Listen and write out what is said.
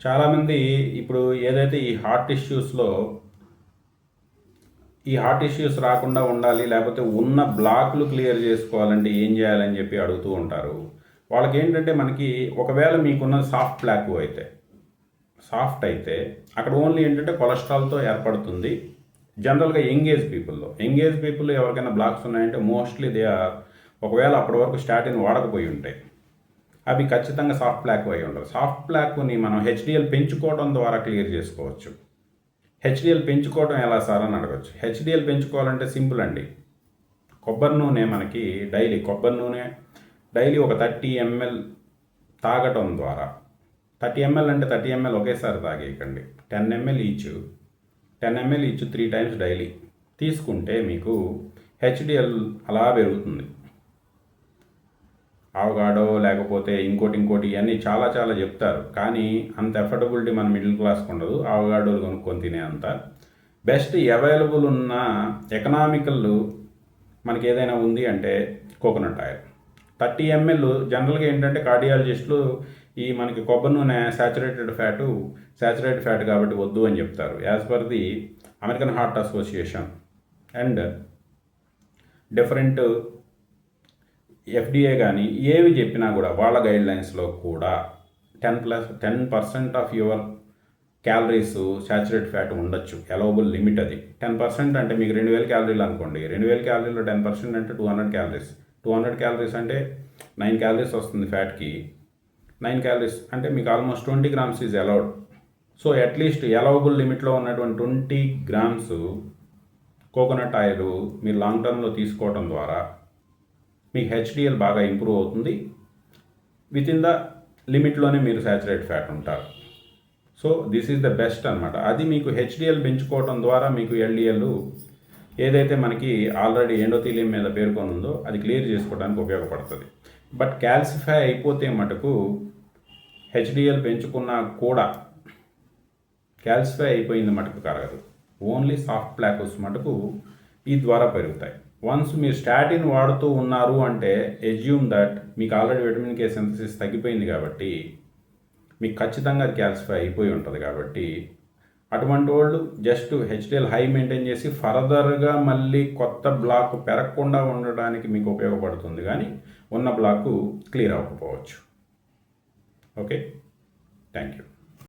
చాలామంది ఇప్పుడు ఏదైతే ఈ హార్ట్ ఇష్యూస్లో ఈ హార్ట్ ఇష్యూస్ రాకుండా ఉండాలి లేకపోతే ఉన్న బ్లాక్లు క్లియర్ చేసుకోవాలంటే ఏం చేయాలని చెప్పి అడుగుతూ ఉంటారు. వాళ్ళకి ఏంటంటే మనకి ఒకవేళ మీకున్న సాఫ్ట్ బ్లాక్ అయితే సాఫ్ట్ అయితే అక్కడ ఓన్లీ ఏంటంటే కొలెస్ట్రాల్తో ఏర్పడుతుంది. జనరల్గా యంగేజ్ పీపుల్లో యంగేజ్ పీపుల్ ఎవరికైనా బ్లాక్స్ ఉన్నాయంటే మోస్ట్లీ దే ఆర్ ఒకవేళ అప్పటి వరకు స్టాటిన్ వాడకపోయి ఉంటాయి అవి ఖచ్చితంగా సాఫ్ట్ బ్లాక్ అయి ఉండవు సాఫ్ట్ బ్లాక్ని మనం హెచ్డిఎల్ పెంచుకోవడం ద్వారా క్లియర్ చేసుకోవచ్చు. హెచ్డిఎల్ పెంచుకోవడం ఎలా సార్ అని అడగచ్చు. హెచ్డిఎల్ పెంచుకోవాలంటే సింపుల్ అండి. కొబ్బరి నూనె మనకి డైలీ కొబ్బరి నూనె డైలీ ఒక థర్టీ ఎంఎల్ తాగటం ద్వారా థర్టీ ఎంఎల్ అంటే థర్టీ ఎంఎల్ ఒకేసారి తాగేయకండి. Ten ML each ten ML each three times daily తీసుకుంటే మీకు హెచ్డిఎల్ అలా పెరుగుతుంది. అవగాడో లేకపోతే ఇంకోటి ఇంకోటి ఇవన్నీ చాలా చాలా చెప్తారు. కానీ అంత ఎఫర్డబిలిటీ మన మిడిల్ క్లాస్కి ఉండదు. అవగాడోలు కొనుక్కొని తినే అంత. బెస్ట్ అవైలబుల్ ఉన్న ఎకనామికల్ మనకి ఏదైనా ఉంది అంటే కోకోనట్ ఆయిల్. థర్టీ ఎంఎల్ జనరల్గా ఏంటంటే కార్డియాలజిస్టులు ఈ మనకి కొబ్బరి నూనె శాచురేటెడ్ ఫ్యాటు శాచురేటెడ్ ఫ్యాట్ కాబట్టి వద్దు అని చెప్తారు. As per the American heart association and different FDA కానీ ఏవి చెప్పినా కూడా వాళ్ళ గైడ్లైన్స్లో కూడా ten plus ten percent of your calories saturate fat ఉండొచ్చు. అలవబుల్ లిమిట్ అది. టెన్ పర్సెంట్ అంటే మీకు రెండు వేల క్యాలరీలు అనుకోండి. రెండు వేల క్యాలరీలో టెన్ పర్సెంట్ అంటే two hundred calories two hundred calories అంటే నైన్ క్యాలరీస్ వస్తుంది ఫ్యాట్కి నైన్ క్యాలరీస్ అంటే మీకు almost twenty grams is allowed so at least allowable లిమిట్లో ఉన్నటువంటి ట్వంటీ గ్రామ్స్ కోకోనట్ ఆయిల్ మీరు లాంగ్ టర్మ్లో తీసుకోవడం ద్వారా మీకు హెచ్డిఎల్ బాగా ఇంప్రూవ్ అవుతుంది. విత్ ఇన్ ద లిమిట్లోనే మీరు సాచురేట్ ఫ్యాట్ ఉంటారు. So this is the best అనమాట అది మీకు హెచ్డిఎల్ పెంచుకోవడం ద్వారా మీకు ఎల్డిఎల్ ఏదైతే మనకి ఆల్రెడీ ఎండోథీలియం మీద పేర్కొని ఉందో అది క్లియర్ చేసుకోవడానికి ఉపయోగపడుతుంది. బట్ క్యాల్సిఫై అయిపోతే మటుకు హెచ్డిఎల్ పెంచుకున్నా కూడా క్యాల్సిఫై అయిపోయింది మటుకు కరగదు. ఓన్లీ సాఫ్ట్ ప్లాకోస్ మటుకు ఈ ద్వారా పెరుగుతాయి. వన్స్ మీరు స్టాటిన్ వాడుతూ ఉన్నారు అంటే ఎజ్యూమ్ దట్ మీకు ఆల్రెడీ విటమిన్ కే సింథసిస్ తగ్గిపోయింది కాబట్టి మీకు ఖచ్చితంగా క్యాల్సిఫై అయిపోయి ఉంటుంది కాబట్టి అటువంటి వాళ్ళు జస్ట్ హెచ్డిఎల్ హై మెయింటైన్ చేసి ఫర్దర్గా మళ్ళీ కొత్త బ్లాక్ పెరగకుండా ఉండడానికి మీకు ఉపయోగపడుతుంది కానీ ఉన్న బ్లాక్ క్లియర్ అవ్వకపోవచ్చు. Okay thank you